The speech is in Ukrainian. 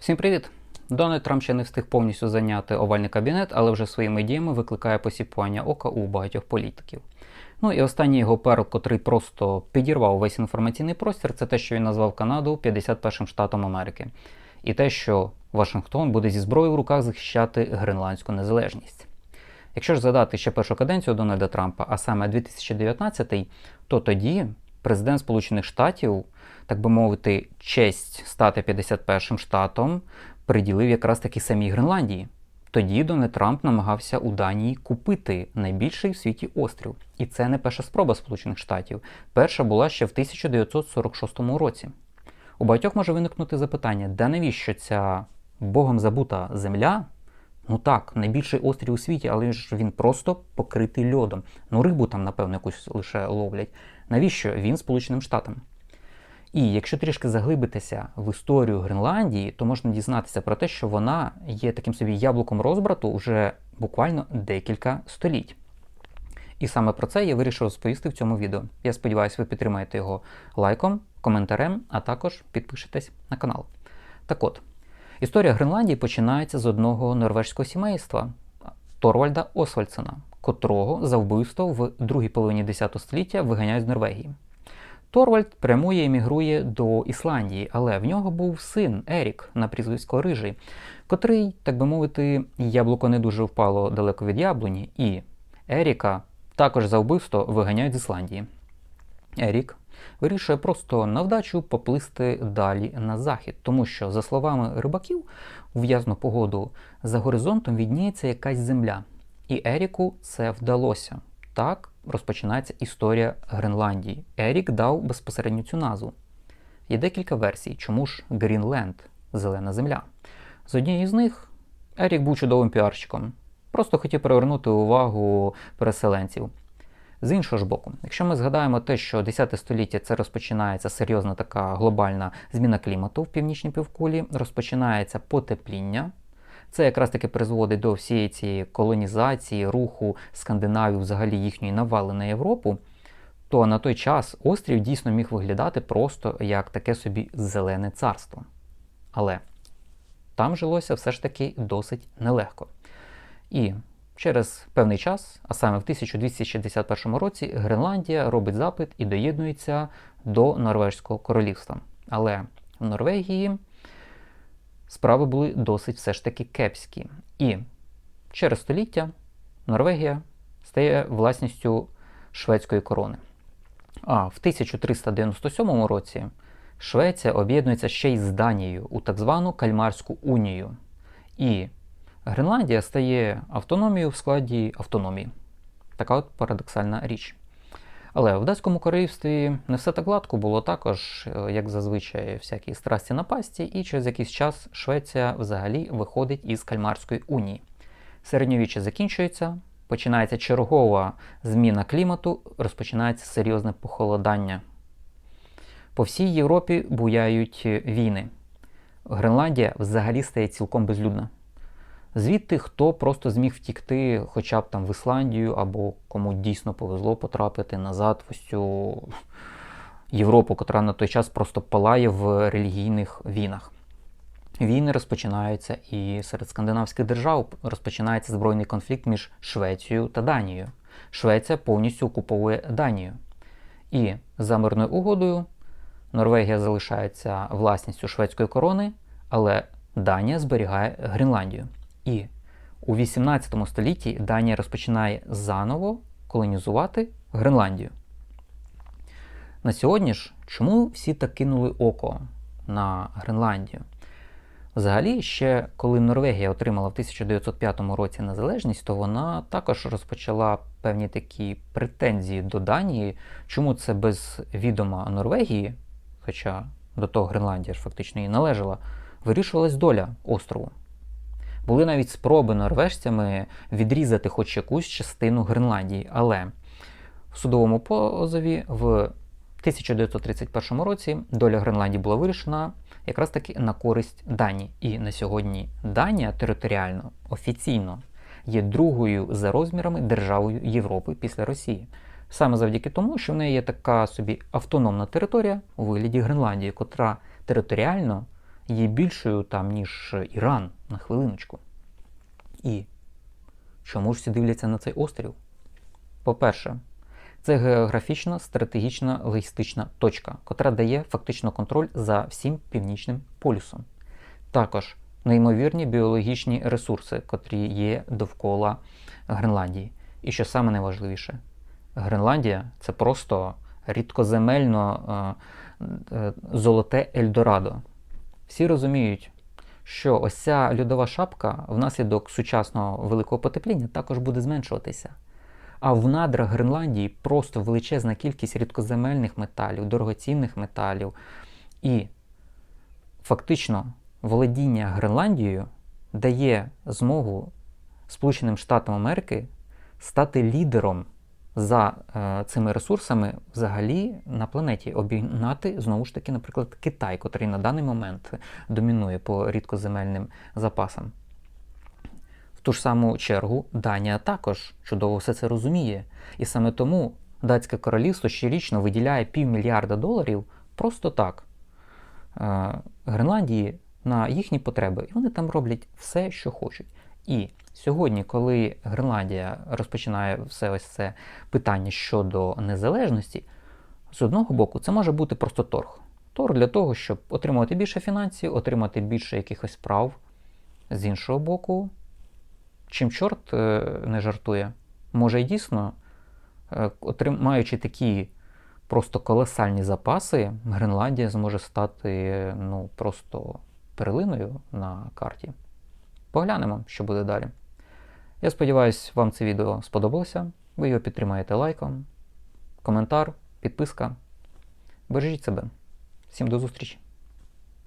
Всім привіт! Дональд Трамп ще не встиг повністю зайняти овальний кабінет, але вже своїми діями викликає посіпання ока у багатьох політиків. Ну і останній його перл, котрий просто підірвав весь інформаційний простір, це те, що він назвав Канаду 51-м штатом Америки, і те, що Вашингтон буде зі зброєю в руках захищати гренландську незалежність. Якщо ж згадати ще першу каденцію Дональда Трампа, а саме 2019, то тоді президент Сполучених Штатів, так би мовити, честь стати 51-м штатом приділив якраз таки самій Гренландії. Тоді Дональд Трамп намагався у Данії купити найбільший в світі острів. І це не перша спроба Сполучених Штатів. Перша була ще в 1946 році. У багатьох може виникнути запитання, де навіщо ця богом забута земля? Ну так, найбільший острів у світі, але ж він просто покритий льодом. Ну, рибу там, напевно, якусь лише ловлять. Навіщо він Сполученим Штатам? І якщо трішки заглибитися в історію Гренландії, то можна дізнатися про те, що вона є таким собі яблуком розбрату вже буквально декілька століть. І саме про це я вирішив розповісти в цьому відео. Я сподіваюся, ви підтримаєте його лайком, коментарем, а також підпишетесь на канал. Так от, історія Гренландії починається з одного норвежського сімейства Торвальда Освальдсена, котрого за вбивство в другій половині 10 століття виганяють з Норвегії. Торвальд прямує і мігрує до Ісландії, але в нього був син Ерік на прізвисько Рижий, котрий, так би мовити, яблуко не дуже впало далеко від яблуні, і Еріка також за вбивство виганяють з Ісландії. Ерік вирішує просто на вдачу поплисти далі на захід, тому що, за словами рибаків, у в'язну погоду за горизонтом відніється якась земля. І Еріку це вдалося. Так розпочинається історія Гренландії. Ерік дав безпосередньо цю назву. Є декілька версій, чому ж Грінленд зелена земля. З однієї з них Ерік був чудовим піарщиком, просто хотів привернути увагу переселенців. З іншого ж боку, якщо ми згадаємо те, що 10 століття це розпочинається серйозна така глобальна зміна клімату в північній півкулі, розпочинається потепління. Це якраз таки призводить до всієї цієї колонізації, руху Скандинавів, взагалі їхньої навали на Європу, то на той час острів дійсно міг виглядати просто як таке собі зелене царство. Але там жилося все ж таки досить нелегко. І через певний час, а саме в 1261 році, Гренландія робить запит і доєднується до Норвезького королівства. Але в Норвегії справи були досить все ж таки кепські. І через століття Норвегія стає власністю шведської корони. А в 1397 році Швеція об'єднується ще й з Данією у так звану Кальмарську унію. І Гренландія стає автономією в складі автономії. Така от парадоксальна річ. Але в датському королівстві не все так гладко було також, е, як зазвичай, всякі страсті напасті, і через якийсь час Швеція взагалі виходить із Кальмарської унії. Середньовіччя закінчується, починається чергова зміна клімату, розпочинається серйозне похолодання. По всій Європі буяють війни. Гренландія взагалі стає цілком безлюдна. Звідти хто просто зміг втікти хоча б там в Ісландію, або кому дійсно повезло потрапити назад в ось цю Європу, котра на той час просто палає в релігійних війнах. Війни розпочинаються і серед скандинавських держав розпочинається збройний конфлікт між Швецією та Данією. Швеція повністю окуповує Данію. І за мирною угодою Норвегія залишається власністю шведської корони, але Данія зберігає Гренландію. І у 18 столітті Данія розпочинає заново колонізувати Гренландію. На сьогодні ж, чому всі так кинули око на Гренландію? Взагалі, ще коли Норвегія отримала в 1905 році незалежність, то вона також розпочала певні такі претензії до Данії, чому це без відома Норвегії, хоча до того Гренландія ж фактично і належала, вирішувалась доля острову. Були навіть спроби норвежцями відрізати хоч якусь частину Гренландії, але в судовому позові в 1931 році доля Гренландії була вирішена якраз таки на користь Данії. І на сьогодні Данія територіально офіційно є другою за розмірами державою Європи після Росії. Саме завдяки тому, що в неї є така собі автономна територія у вигляді Гренландії, котра територіально є більшою там, ніж Іран на хвилиночку. І чому ж всі дивляться на цей острів? По-перше, це географічна, стратегічна, логістична точка, котра дає фактично контроль за всім північним полюсом. Також неймовірні біологічні ресурси, котрі є довкола Гренландії. І що саме найважливіше, Гренландія це просто рідкоземельно е, е, золоте Ельдорадо. Всі розуміють, що ось ця льодова шапка внаслідок сучасного великого потепління також буде зменшуватися. А в надрах Гренландії просто величезна кількість рідкоземельних металів, дорогоцінних металів. І фактично володіння Гренландією дає змогу Сполученим Штатам Америки стати лідером за е, цими ресурсами взагалі на планеті, обігнати знову ж таки, наприклад, Китай, котрий на даний момент домінує по рідкоземельним запасам. В ту ж саму чергу Данія також чудово все це розуміє. І саме тому датське королівство щорічно виділяє півмільярда доларів просто так е, Гренландії на їхні потреби. І вони там роблять все, що хочуть. І сьогодні, коли Гренландія розпочинає все ось це питання щодо незалежності, з одного боку, це може бути просто торг. Торг для того, щоб отримувати більше фінансів, отримати більше якихось прав. З іншого боку, чим чорт е, не жартує, може й дійсно, е, маючи такі просто колосальні запаси, Гренландія зможе стати ну, просто перлиною на карті. Поглянемо, що буде далі. Я сподіваюся, вам це відео сподобалося. Ви його підтримаєте лайком, коментар, підписка. Бережіть себе. Всім до зустрічі!